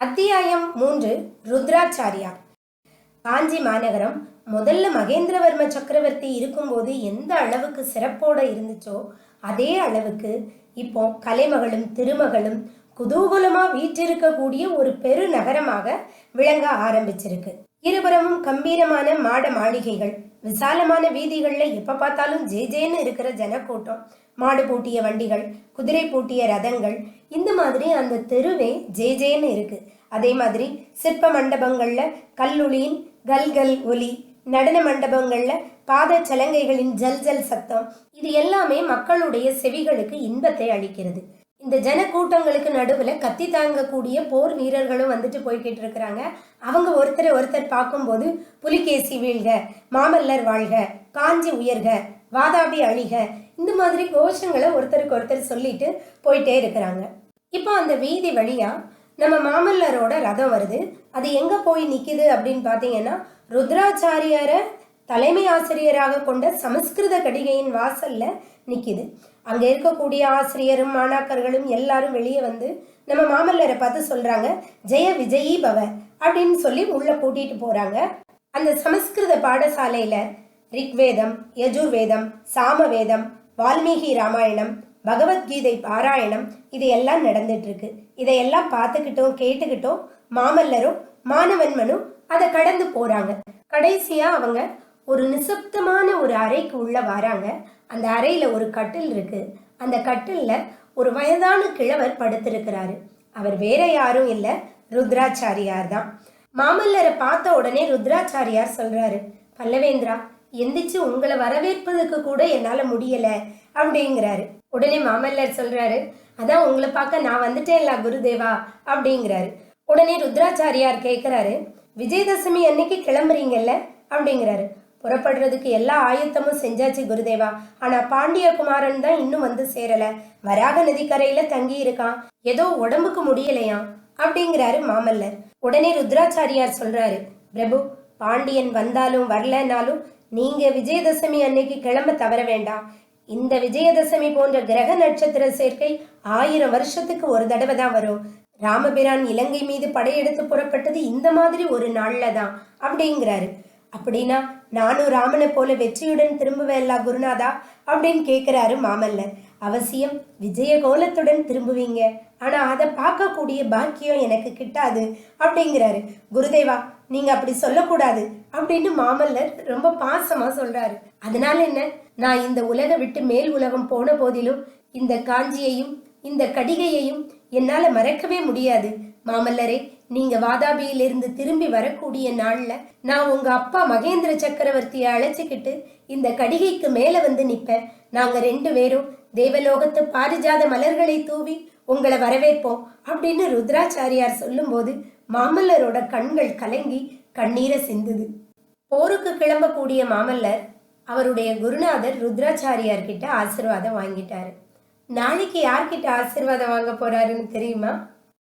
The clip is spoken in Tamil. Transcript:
அத்தியாயம் மூன்று ருத்ராச்சாரியார். காஞ்சி மாநகரம் முதல்ல மகேந்திரவர்ம சக்கரவர்த்தி இருக்கும்போது எந்த அளவுக்கு சிறப்போட இருந்துச்சோ அதே அளவுக்கு இப்போ கலைமகளும் திருமகளும் குதூகலமா வீற்றிருக்கக்கூடிய ஒரு பெரு நகரமாக விளங்க ஆரம்பிச்சிருக்கு. இருபுறமும் கம்பீரமான மாட மாளிகைகள் விசாலமான வீதிகள்ல எப்ப பார்த்தாலும் ஜே ஜேன்னு இருக்கிற ஜனக்கூட்டம் மாடு பூட்டிய வண்டிகள் குதிரை பூட்டிய ரதங்கள் இந்த மாதிரி அந்த தெருவே ஜே ஜேன்னு இருக்கு. அதே மாதிரி சிற்ப மண்டபங்கள்ல கல்லுளியின் கல்கல் ஒலி நடன மண்டபங்கள்ல பாத சலங்கைகளின் ஜல் ஜல் சத்தம் இது எல்லாமே மக்களுடைய செவிகளுக்கு இன்பத்தை அளிக்கிறது. இந்த ஜன கூட்டங்களுக்கு கத்தி தாங்கக்கூடிய போர் வீரர்களும் வந்துட்டு போய்கிட்டு இருக்கிறாங்க. அவங்க ஒருத்தரை ஒருத்தர் பார்க்கும்போது புலிகேசி வீழ்க மாமல்லர் வாழ்க காஞ்சி உயர்க வாதாபி அழிக. இந்த மாதிரி கோஷங்களை ஒருத்தருக்கு ஒருத்தர் சொல்லிட்டு போயிட்டே இருக்கிறாங்க. இப்போ அந்த வீதி வழியா நம்ம மாமல்லரோட ரதம் வருது. அது எங்க போய் நிக்குது அப்படின்னு பார்த்தீங்கன்னா ருத்ராச்சாரியாரை தலைமை ஆசிரியராக கொண்ட சமஸ்கிருத கடிகையின் வாசல்ல நிக்குது. அங்க இருக்கக்கூடிய ஆசிரியரும் மாணாக்கர்களும் எல்லாரும் வெளியே வந்து நம்ம மாமல்லரை பார்த்து சொல்றாங்க ஜெய விஜயி பவ அப்படின்னு சொல்லி உள்ள கூட்டிட்டு போறாங்க. அந்த சமஸ்கிருத பாடசாலையில ரிக்வேதம் யஜுர்வேதம் சாமவேதம் வால்மீகி ராமாயணம் பகவத்கீதை பாராயணம் இதையெல்லாம் நடந்துட்டு இருக்கு இதையெல்லாம் பார்த்துக்கிட்டோம் கேட்டுக்கிட்டோம் மாமல்லரும் மாணவன்மனும் அதை கடந்து போறாங்க. கடைசியா அவங்க ஒரு நிசப்தமான ஒரு அறைக்கு உள்ள வராங்க. அந்த அறையில ஒரு கட்டில் இருக்கு. அந்த கட்டில்ல ஒரு வயதான கிழவர் படுத்திருக்கிறாரு. அவர் வேற யாரும் இல்ல ருத்ராச்சாரியார் தான். மாமல்லரை பார்த்த உடனே ருத்ராச்சாரியார் சொல்றாரு பல்லவேந்திரா எந்திரிச்சு உங்களை வரவேற்பதற்கு கூட என்னால் முடியலை அப்படிங்கிறாரு. உடனே மாமல்லர் சொல்கிறாரு அதான் உங்களை பார்க்க நான் வந்துட்டேன்ல குருதேவா அப்படிங்கிறாரு. உடனே ருத்ராச்சாரியார் கேட்குறாரு விஜயதசமி அன்னைக்கு கிளம்புறீங்கல்ல? அப்படிங்கிறாரு. புறப்படுறதுக்கு எல்லா ஆயத்தமும் செஞ்சாச்சு குருதேவா ஆனா பாண்டிய குமாரன் தான் இன்னும் வந்து சேரல. வராக நதிக்கரையில தங்கி இருக்கான். ஏதோ உடம்புக்கு முடியலையாம் அப்படிங்கிறாரு மாமல்லர். உடனே ருத்ராச்சாரியார் சொல்றாரு பிரபு பாண்டியன் வந்தாலும் வரலனாலும் நீங்க விஜயதசமி அன்னைக்கு கிளம்ப தவற வேண்டாம் இந்த விஜயதசமி போன்ற கிரக நட்சத்திர சேர்க்கை ஆயிரம் வருஷத்துக்கு ஒரு தடவை தான் வரும். ராமபிரான் இலங்கை மீது படையெடுத்து புறப்பட்டது இந்த மாதிரி ஒரு நாள்ல தான் அப்படிங்கிறாரு. அப்படின்னா நானும் ராமனை போல வெற்றியுடன் திரும்புவேன்லா குருநாதா அப்படின்னு கேட்கிறாரு மாமல்லர். அவசியம் விஜய கோலத்துடன் திரும்புவீங்க. ஆனா அதை பார்க்கக்கூடிய பாக்கியம் எனக்கு கிட்டாது அப்படிங்கிறாரு. குருதேவா நீங்க அப்படி சொல்லக்கூடாது அப்படின்னு மாமல்லர் ரொம்ப பாசமா சொல்றாரு. அதனால என்ன? நான் இந்த உலக விட்டு மேல் உலகம் போன போதிலும் இந்த காஞ்சியையும் இந்த கடிகையையும் என்னால மறக்கவே முடியாது. மாமல்லரே நீங்க வாதாபியிலிருந்து திரும்பி வரக்கூடிய நாள்ல நான் உங்க அப்பா மகேந்திர சக்கரவர்த்தியை அழைச்சிக்கிட்டு இந்த கடிகைக்கு மேல வந்து நிப்பேன். நாங்க ரெண்டு பேரும் தேவலோகத்து பாரிஜாத மலர்களை தூவி உங்களை வரவேற்போம் அப்படின்னு ருத்ராச்சாரியார் சொல்லும்போது மாமல்லரோட கண்கள் கலங்கி கண்ணீரை சிந்துது. போருக்கு கிளம்பக்கூடிய மாமல்லர் அவருடைய குருநாதர் ருத்ராச்சாரியார் கிட்ட ஆசிர்வாதம் வாங்கிட்டாரு. நாளைக்கு யார்கிட்ட ஆசிர்வாதம் வாங்க போறாருன்னு தெரியுமா?